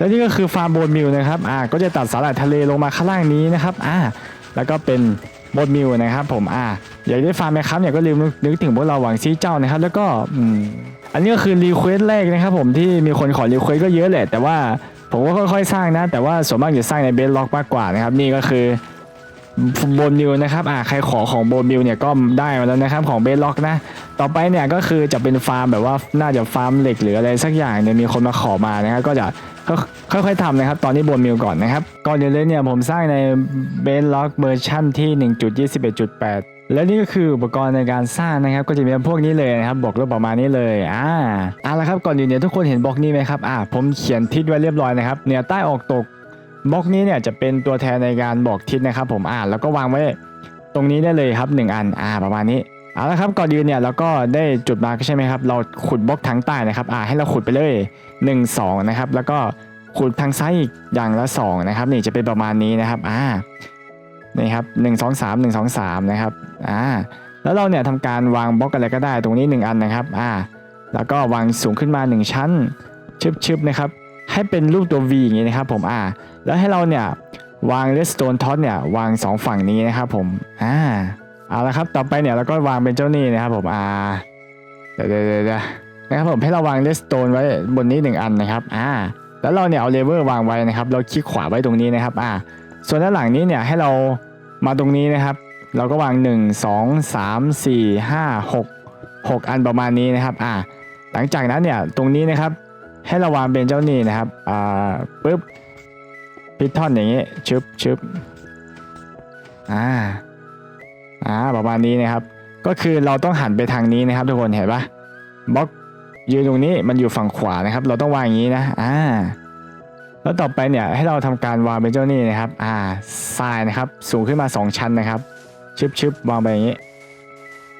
และนี่ก็คือฟาร์มโบนมิลนะครับอ่าก็จะตัดสาหร่ายทะเลลงมาข้างล่างนี้นะครับอ่าแล้วก็เป็นโบนมิลนะครับ ผมอ่าอยากได้ฟาร์มไหมครับเนี่ยก็ลืมนึกถึงพวกเราหวังซีเจ้านะครับ แล้วก็อืมอันนี้ก็คือรีเควสแรกนะครับผมที่มีคนขอรีเควสก็เยอะแหละแต่ว่าผมก็ค่อยๆสร้างนะ แต่ว่าส่วนมากจะสร้างในเบสล็อกมากกว่านะครับ นี่ก็คือ โบนมิลนะครับอ่าใครขอของโบนมิลเนี่ยก็ได้มาแล้วนะครับของเบสล็อกนะ ต่อไปเนี่ยก็คือจะเป็นฟาร์มแบบว่าน่าจะฟาร์มเหล็กหรืออะไรสักอย่างเนี่ยมีคนมาขอมานะครับก็จะก็ค่อยๆทำนะครับ ตอนนี้บนมิลก่อนนะครับ ก่อนอื่นเลยเนี่ยผมสร้างในเบสล็อกเวอร์ชันที่ 1.21.8 และนี่ก็คืออุปกรณ์ในการสร้างนะครับ ก็จะมีพวกนี้เลยนะครับ บอกรูปประมาณนี้เลย อ่าเอาละครับ ก่อนอื่นเนี่ยทุกคนเห็นบล็อกนี้ไหมครับ อ่า ผมเขียนทิศไว้เรียบร้อยนะครับ เหนือใต้ออกตก บล็อกนี้เนี่ยจะเป็นตัวแทนในการบอกทิศนะครับ ผมอ่าแล้วก็วางไว้ตรงนี้ได้เลยครับหนึ่งอันอ่าประมาณนี้เอาละครับก่อนยืนเนี่ยเราก็ได้จุดมาใช่ไหมครับ เราขุดบล็อกทางใต้นะครับอ่าให้เราขุดไปเลย 1 2 นะครับ แล้วก็ขุดทางซ้ายอีกอย่างละ 2 นะครับ นี่จะเป็นประมาณนี้นะครับอ่านี่ครับ1 2 3 1 2 3นะครับอ่าแล้วเราเนี่ยทำการวางบล็อกอะไรก็ได้ตรงนี้ 1 อันนะครับอ่าแล้วก็วางสูงขึ้นมา 1 ชั้นชึบๆนะครับ ให้เป็นรูปตัว V อย่างนี้นะครับผมอ่าแล้วให้เราเนี่ยวาง redstone tot เนี่ยวางสองฝั่งนี้นะครับผมอ่าเอาละครับต่อไปเนี่ยเราก็วางเป็นเจ้านี้นะครับผมอ่าเดี๋ยวเดี๋ยวนะครับผมให้เราวางเลสโตนไว้บนนี้หนึ่งอันนะครับอ่าแล้วเราเนี่ยเอาเลเวอร์วางไว้นะครับ เราคลิกขวาไว้ตรงนี้นะครับอ่าส่วนด้านหลังนี้เนี่ยให้เรามาตรงนี้นะครับ เราก็วาง 1 2 3 4 5 6 6 อันประมาณนี้นะครับอ่าหลังจากนั้นเนี่ยตรงนี้นะครับ ให้เราวางเป็นเจ้าหนี้นะครับ อ่าปึ๊บพิททอนอย่างนี้ชึบชึบอ่า อ่า ประมาณนี้นะครับ ก็คือเราต้องหันไปทางนี้นะครับ ทุกคน เห็นปะบล็อกยืนตรงนี้มันอยู่ฝั่งขวานะครับ เราต้องวางอย่างนี้นะ อ่า แล้วต่อไปเนี่ยให้เราทำการวางเป็นเจ้านี่นะครับ อ่า ทรายนะครับ สูงขึ้นมา 2 ชั้นนะครับชึบชึบวางไปอย่างนี้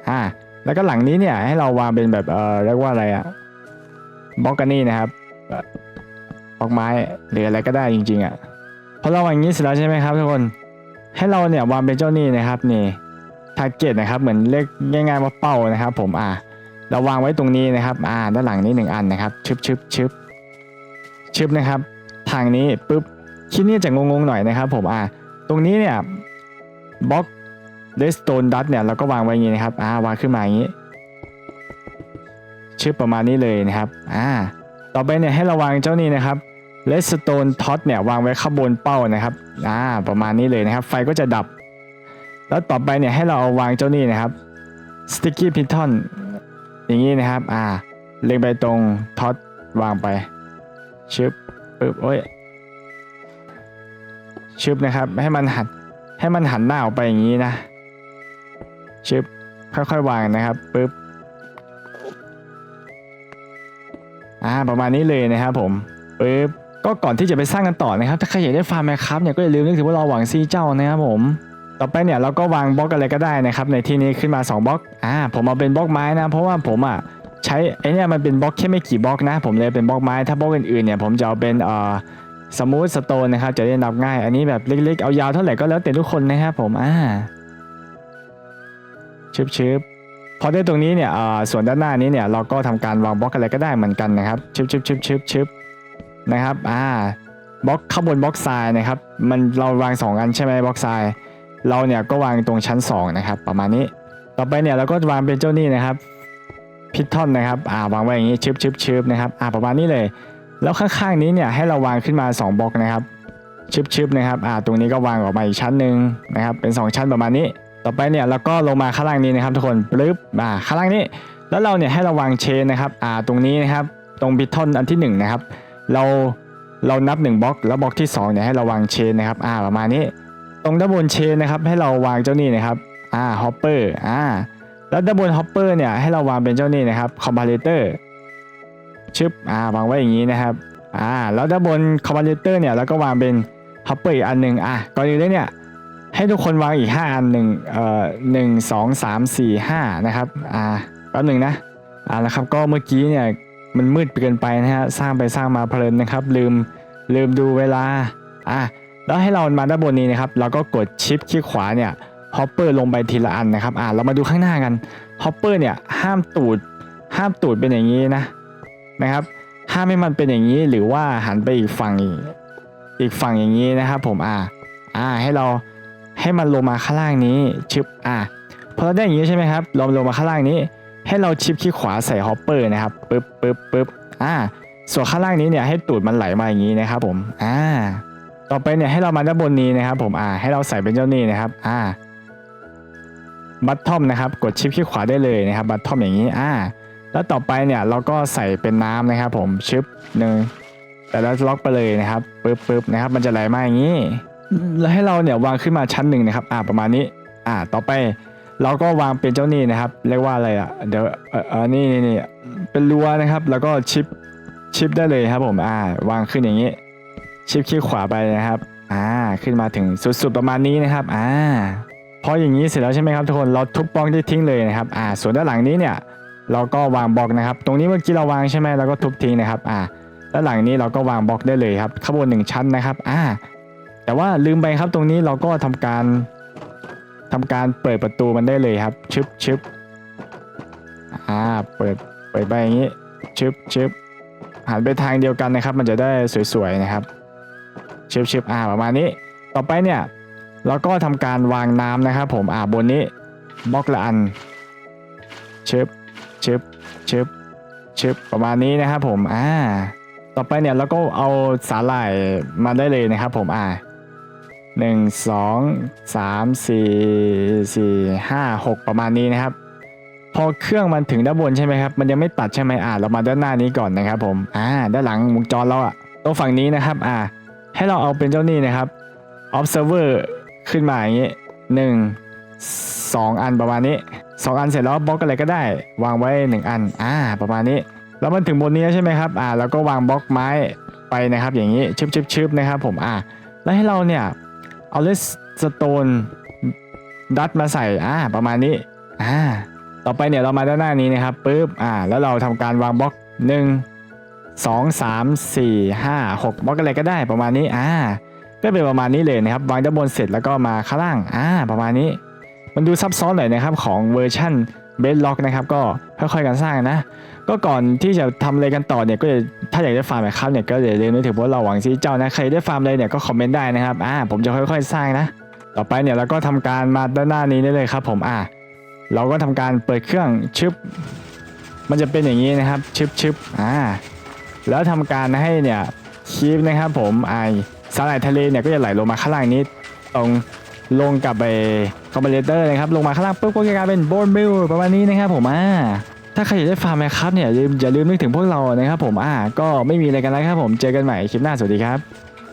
อ่า แล้วก็หลังนี้เนี่ยให้เราวางเป็นแบบ เอ่อ เรียกว่าอะไรอะบล็อกกันนี่นะครับ บล็อกไม้หรืออะไรก็ได้จริงๆอะพอเราวางอย่างนี้เสร็จแล้วใช่ไหมครับทุกคนให้เราเนี่ยวางเป็นเจ้านี่นะครับนี่ทาร์เก็ตนะครับเหมือนเรียกง่ายๆว่าเป้านะครับ ผมอ่าเราวางไว้ตรงนี้นะครับอ่าด้านหลังนี้หนึ่งอันนะครับชึบชึบชึบชึบนะครับ ทางนี้ปุ๊บคลิปนี้จะงงๆหน่อยนะครับ ผมอ่าตรงนี้เนี่ยบล็อกเลสโตนดัตเนี่ยเราก็วางไว้อย่างนี้นะครับอ่าวางขึ้นมาอย่างนี้ชึบประมาณนี้เลยนะครับอ่า ต่อไปเนี่ยให้ราวางเจ้านี้นะครับเลสโตนท็อตเนี่ยวางไว้ข้างบนเป้านะครับอ่าประมาณนี้เลยนะครับ ไฟก็จะดับ แล้วต่อไปเนี่ยให้เราเอาวางเจ้านี่นะครับ sticky piton อย่างนี้นะครับอ่าเล็งไปตรงท็อตวางไปชึบปึ๊บโอ้ยชึบนะครับให้มันหันให้มันหันหน้าออกไปอย่างนี้นะชึบค่อยๆวางนะครับปึ๊บ อ่าประมาณนี้เลยนะครับผมปึ๊บก็ก่อนที่จะไปสร้างกันต่อนะครับ ถ้าใครอยากได้ฟาร์มแมคครับเนี่ยก็อย่าลืมนึกถึงว่าเราหวังซีเจ้านะครับผมต่อไปเนี่ยเราก็วางบล็อกอะไรก็ได้นะครับ ในที่นี้ขึ้นมา 2บล็อกอ่าผมเอาเป็นบล็อกไม้นะ เพราะว่าผมอะใช้ไอเนี่ยมันเป็นบล็อกแค่ไม่กี่บล็อกนะ ผมเลยเป็นบล็อกไม้ถ้าบล็อกอื่นๆเนี่ยผมจะเอาเป็นเอ่อสมูทสโตนนะครับจะได้นับง่าย อันนี้แบบเล็กๆเอายาวเท่าไหร่ก็แล้วแต่ทุกคนนะครับผมอ่าชึบชึบ พอได้ตรงนี้เนี่ยส่วนด้านหน้านี้เนี่ยเราก็ทำการวางบล็อกอะไรก็ได้เหมือนกันนะครับชึบชึบชึบชึบชึบนะครับอ่าบล็อกข้างบนบล็อกทรายนะครับ มันเราวางสองอันใช่ไหมบล็อกทรายเราเนี่ยก็วางตรงชั้น 2 นะครับ ประมาณนี้ ต่อไปเนี่ยเราก็วางเป็นเจ้านี่นะครับพิททอนนะครับอ่าวางไว้อย่างนี้ชึบชึบชึบนะครับอ่าประมาณนี้เลย แล้วข้างๆนี้เนี่ยให้เราวางขึ้นมา 2บล็อกนะครับชึบชึบนะครับอ่าตรงนี้ก็วางออกมาอีกชั้นหนึ่งนะครับเป็น 2 ชั้นประมาณนี้ ต่อไปเนี่ยเราก็ลงมาข้างล่างนี้นะครับ ทุกคนปึ๊บอ่าข้างล่างนี้ แล้วเราเนี่ยให้ราวางเชนนะครับอ่าตรงนี้นะครับ ตรงพิทอนอันที่หนึ่งนะครับเราเรานับ1บล็อกแล้วบล็อกที่2เนี่ยให้ราวางเชนนะครับอ่าประมาณนี้ ตรงด้านบนเชนนะครับให้เราวางเจ้านี่นะครับอ่าฮอปเปอร์อ่าแล้วด้านบนฮอปเปอร์เนี่ยให้เราวางเป็นเจ้านี่นะครับคอมพาเลเตอร์ชึบอ่าวางไว้อย่างนี้นะครับอ่าแล้วด้านบนคอมพาเลเตอร์เนี่ยเราก็วางเป็นฮอปเปอร์อีกอันหนึ่งอะก่อนอื่นเลยเนี่ย ให้ทุกคนวางอีก 5 อันหนึ่งเอ่อหนึ่งสองสามสี่ห้านะครับ อ่าแป๊บหนึ่งนะ อ่าแล้วครับ ก็เมื่อกี้เนี่ยมันมืดเกินไปนะฮะ สร้างไปสร้างมาเพลินนะครับ ลืมลืมดูเวลา อะ แล้วให้เรามาด้านบนนี้นะครับ เราก็กดชิปคลิกขวาเนี่ย ฮอปเปอร์ลงไปทีละอันนะครับ อ่าเรามาดูข้างหน้ากัน ฮอปเปอร์เนี่ยห้ามตูด ห้ามตูดเป็นอย่างนี้นะ นะครับ ห้ามให้มันเป็นอย่างนี้หรือว่าหันไปอีกฝั่งอีกอีกฝั่งอย่างนี้นะครับ ผม อ่าอ่าให้เรา ให้มันลงมาข้างล่างนี้ชึบอ่าพอเราได้อย่างนี้ใช่ไหมครับลงลงมาข้างล่างนี้ ให้เราชิปคลิกขวาใส่ฮอปเปอร์นะครับปึ๊บปึ๊บปึ๊บอ่าส่วนข้างล่างนี้เนี่ยให้ตูดมันไหลมาอย่างนี้นะครับผมอ่าต่อไปเนี่ยให้เรามาด้านบนนี้นะครับผมอ่าให้เราใส่เป็นเจ้านี่นะครับอ่าบัตทอมนะครับกดชิปที่ขวาได้เลยนะครับบัตทอมอย่างนี้อ่าแล้วต่อไปเนี่ยเราก็ใส่เป็นน้ำนะครับผมชิปหนึ่งแต่แล้วล็อกไปเลยนะครับปึ๊บปึ๊บนะครับมันจะไหลมาอย่างนี้ แล้วให้เราเนี่ยวางขึ้นมาชั้นหนึ่งนะครับ อ่าประมาณนี้ อ่า ต่อไปเราก็วางเป็นเจ้านี่นะครับ เรียกว่าอะไรอะ เดี๋ยวเออเออนี่นี่เป็นรั้วนะครับ แล้วก็ชิปชิปได้เลยครับผม อ่า วางขึ้นอย่างนี้ ชิปคลิกขวาไปนะครับ อ่า ขึ้นมาถึงสุดๆประมาณนี้นะครับ อ่า พออย่างนี้เสร็จแล้วใช่ไหมครับทุกคน เราทุบบล็อกที่ทิ้งเลยนะครับ อ่า ส่วนด้านหลังนี้เนี่ย เราก็วางบล็อกนะครับ ตรงนี้เมื่อกี้เราวางใช่ไหมเราก็ทุบทิ้งนะครับ อ่า ด้านหลังนี้เราก็วางบล็อกได้เลยครับ ข้างบนหนึ่งชั้นนะครับ อ่า แต่ว่าลืมไปครับตรงนี้เราก็ทำการทำการเปิดประตูมันได้เลยครับ ชึบชึบอ่าเปิดเปิดไปอย่างนี้ชึบชึบหันไปทางเดียวกันนะครับ มันจะได้สวยๆนะครับชึบชึบอ่าประมาณนี้ ต่อไปเนี่ยแล้วก็ทำการวางน้ำนะครับ ผมอ่าบนนี้บล็อกละอันชึบชึบชึบชึบประมาณนี้นะครับผมอ่าต่อไปเนี่ยเราก็เอาสาหร่ายมาได้เลยนะครับผมอ่า หนึ่งสองสามสี่สี่ห้าหกประมาณนี้นะครับ พอเครื่องมันถึงด้านบนใช่ไหมครับ มันยังไม่ตัดใช่ไหมอ่าเรามาด้านหน้านี้ก่อนนะครับผมอ่าด้านหลังวงจรเราอะตรงฝั่งนี้นะครับอ่าให้เราเอาเป็นเจ้านี่นะครับ observer ขึ้นมาอย่างนี้หนึ่งสองอันประมาณนี้สองอันเสร็จแล้วบล็อกอะไรก็ได้ วางไว้หนึ่งอันอ่าประมาณนี้ แล้วมันถึงบนนี้ใช่ไหมครับอ่าแล้วก็วางบล็อกไม้ไปนะครับ อย่างนี้ชึบชึบชึบนะครับผมอ่าแล้วให้เราเนี่ย เอาเลสสโตนดัดมาใส่อ่าประมาณนี้อ่าต่อไปเนี่ยเรามาด้านหน้านี้นะครับปุ๊บอ่าแล้วเราทำการวางบล็อกหนึ่งสองสามสี่ห้าหกบล็อกอะไรก็ได้ประมาณนี้อ่าก็เป็นประมาณนี้เลยนะครับวางด้านบนเสร็จแล้วก็มาข้างล่างอ่าประมาณนี้ มันดูซับซ้อนหน่อยนะครับของเวอร์ชัน เบสล็อกนะครับก็ค่อยๆกันสร้างนะ ก็ก่อนที่จะทำอะไรกันต่อเนี่ยก็จะถ้าอยากได้ฟาร์มนะครับเนี่ยก็อย่าลืมนึกถึงพวกเราหวังซีเจ้านะใครได้ฟาร์มอะไรเนี่ยก็คอมเมนต์ได้นะครับอ่าผมจะค่อยๆสร้างนะ ต่อไปเนี่ยเราก็ทำการมาด้านหน้านี้ได้เลยครับ ผมอ่าเราก็ทำการเปิดเครื่องชึบ มันจะเป็นอย่างนี้นะครับชึบชึบอ่าแล้วทำการให้เนี่ยคีบนะครับผมไอสาหร่ายทะเลเนี่ยก็จะไหลลงมาข้างล่างนี้ตรง ลงกับไปคอมเพลเตอร์นะครับ ลงมาข้างล่างปุ๊บก็จะกลายเป็นโบนบิลประมาณนี้นะครับผมอ่าถ้าใครอยากได้ฟาร์มนะครับเนี่ยอย่าลืมอย่าลืมนึกถึงพวกเรานะครับผมอ่าก็ไม่มีอะไรกันแล้วครับผมเจอกันใหม่คลิปหน้าสวัสดีครับ